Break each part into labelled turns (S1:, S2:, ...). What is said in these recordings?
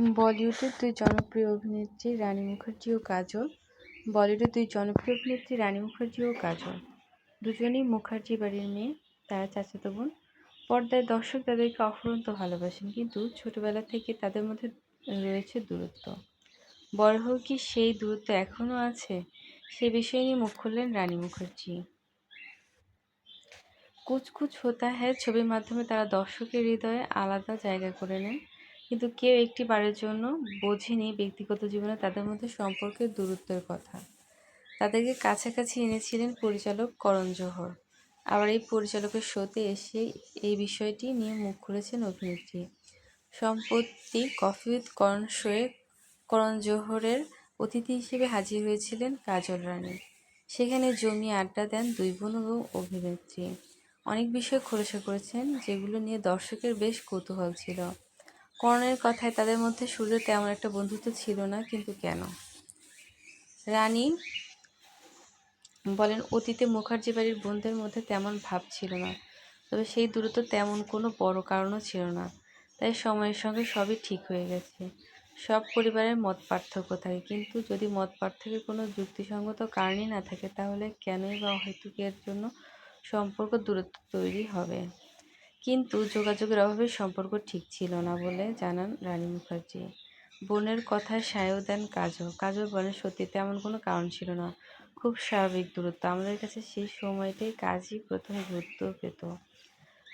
S1: বলিউডের দুই জনপ্রিয় অভিনেত্রী রানী মুখার্জি ও কাজল। বলিউডের দুই জনপ্রিয় অভিনেত্রী রানী মুখার্জি ও কাজল। দুজনেই মুখার্জি বাড়ির মেয়ে, তারা চাচাতো বোন। পর্দায় দর্শক তাদেরকে অফুরন্ত ভালোবাসেন, কিন্তু ছোটবেলা থেকে তাদের মধ্যে রয়েছে দূরত্ব। বড় হোক কি সেই দূরত্ব এখনও আছে? সে বিষয় নিয়ে মুখ খুললেন রানী মুখার্জি। কুচ কুচ হোতা হ্যায় ছবির মাধ্যমে তারা দর্শকের হৃদয়ে আলাদা জায়গা করে নেন। কিন্তু কেউ একটি বারের জন্য বোঝেনি ব্যক্তিগত জীবনে তাদের মধ্যে সম্পর্কের দূরত্বের কথা। তাদেরকে কাছাকাছি এনেছিলেন পরিচালক করণ জোহর। আবার এই পরিচালকের শোতে এসে এই বিষয়টি নিয়ে মুখ খুলেছেন অভিনেত্রী। সম্প্রতি কফি উইথ করণ শোয়ে করণ জোহরের অতিথি হিসেবে হাজির হয়েছিলেন কাজল রানী। সেখানে জমিয়ে আড্ডা দেন দুই বোন এবং অভিনেত্রী। অনেক বিষয় খোলসা করেছেন, যেগুলো নিয়ে দর্শকের বেশ কৌতূহল ছিল। করণের কথায় তাদের মধ্যে শুরুতে তেমন একটা বন্ধুত্ব ছিল না, কিন্তু কেন? রানী বলেন, অতীতে মুখার্জি বাড়ির বন্ধুদের মধ্যে তেমন ভাব ছিল না, তবে সেই দূরত্ব তেমন কোনো বড় কারণও ছিল না। তাই সময়ের সঙ্গে সবই ঠিক হয়ে গেছে। সব পরিবারের মত পার্থক্য থাকে, কিন্তু যদি মত পার্থক্যের কোনো যুক্তিসঙ্গত কারণই না থাকে, তাহলে কেনই বা অহেতুকের জন্য সম্পর্ক দূরত্ব তৈরি হবে? কিন্তু যোগাযোগের অভাবে সম্পর্ক ঠিক ছিল না বলে জানান রানী মুখার্জি। বোনের কথায় সায়ও দেন কাজল। কাজল বলেন, সত্যি তেমন কোনো কারণ ছিল না। খুব স্বাভাবিক দূরত্ব। আমাদের কাছে সেই সময়টাই কাজই প্রথম গুরুত্ব পেত।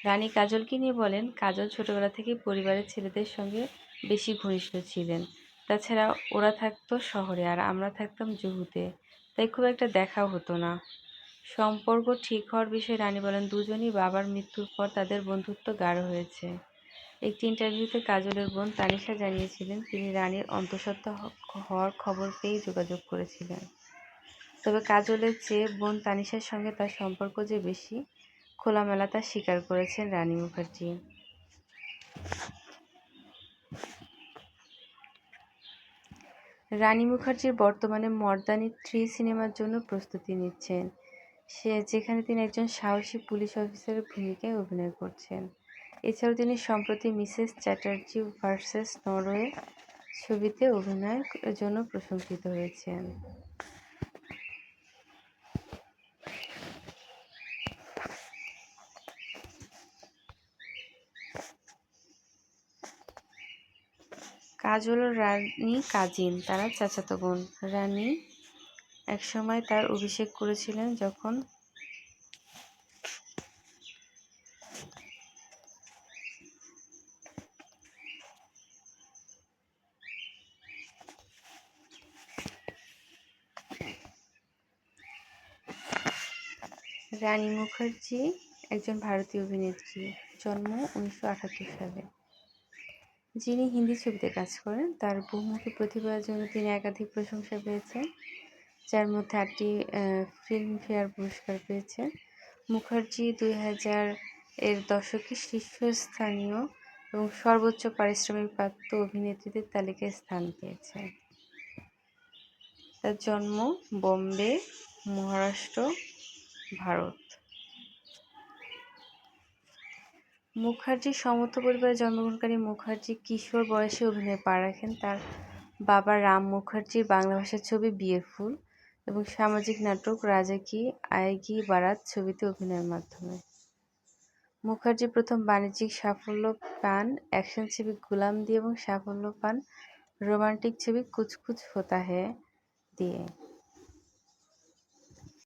S1: রানী কাজলকে নিয়ে বলেন, কাজল ছোটবেলা থেকে পরিবারের ছেলেদের সঙ্গে বেশি ঘনিষ্ঠ ছিলেন। তাছাড়া ওরা থাকতো শহরে আর আমরা থাকতাম জুহুতে। তাই খুব একটা দেখাও হতো না। সম্পর্ক ঠিক হওয়ার বিষয়ে রানী বলেন, দুজনই বাবার মৃত্যুর পর তাদের বন্ধুত্ব গাঢ় হয়েছে। একটি ইন্টারভিউতে কাজলের বোন তানিশা জানিয়েছিলেন, তিনি রানীর অন্তঃসত্ত্বা হওয়ার খবর পেয়েই যোগাযোগ করেছিলেন। তবে কাজলের চেয়ে বোন তানিশার সঙ্গে তার সম্পর্ক যে বেশি, খোলামেলা তা স্বীকার করেছেন রানী মুখার্জি। রানী মুখার্জির বর্তমানে মর্দানি থ্রি সিনেমার জন্য প্রস্তুতি নিচ্ছেন। সে যেখানে তিনি একজন সাহসী পুলিশ অফিসারের ভূমিকায় অভিনয় করছেন। এছাড়াও তিনি সম্প্রতি মিসেস চ্যাটার্জি ভার্সেস নরওয়ে ছবিতে অভিনয়ের জন্য প্রশংসিত হয়েছেন। কাজল রানী কাজিন, তারা চাচাতো বোন। রানী একসময় তার অভিষেক করেছিলেন যখন রানী মুখার্জি একজন ভারতীয় অভিনেত্রী, জন্ম উনিশশো আটাত্তর সালে। যিনি হিন্দি ছবিতে কাজ করেন, তার বহুমুখী প্রতিভার জন্য তিনি একাধিক প্রশংসা পেয়েছেন। যার মধ্যে আটটি ফিল্মফেয়ার পুরস্কার পেয়েছেন মুখার্জি দুই হাজার এর দশকে শীর্ষস্থানীয় এবং সর্বোচ্চ পারিশ্রমিক প্রাপ্ত অভিনেত্রীদের তালিকায় স্থান পেয়েছেন তার জন্ম বোম্বে, মহারাষ্ট্র, ভারত। মুখার্জি সমর্থ পরিবারে জন্মগ্রহণকারী মুখার্জি কিশোর বয়সে অভিনয়ে পা রাখেন। তার বাবা রাম মুখার্জির বাংলা ভাষার ছবি বিয়ের ফুল এবং সামাজিক নাটক রাজা কি আয়েগি বারাত ছবিতে অভিনয়ের মাধ্যমে। মুখার্জি প্রথম বাণিজ্যিক সাফল্য পান অ্যাকশন ছবি গুলাম দিয়ে এবং সাফল্য পান রোমান্টিক ছবি কুচ কুচ হোতা হে দিয়ে।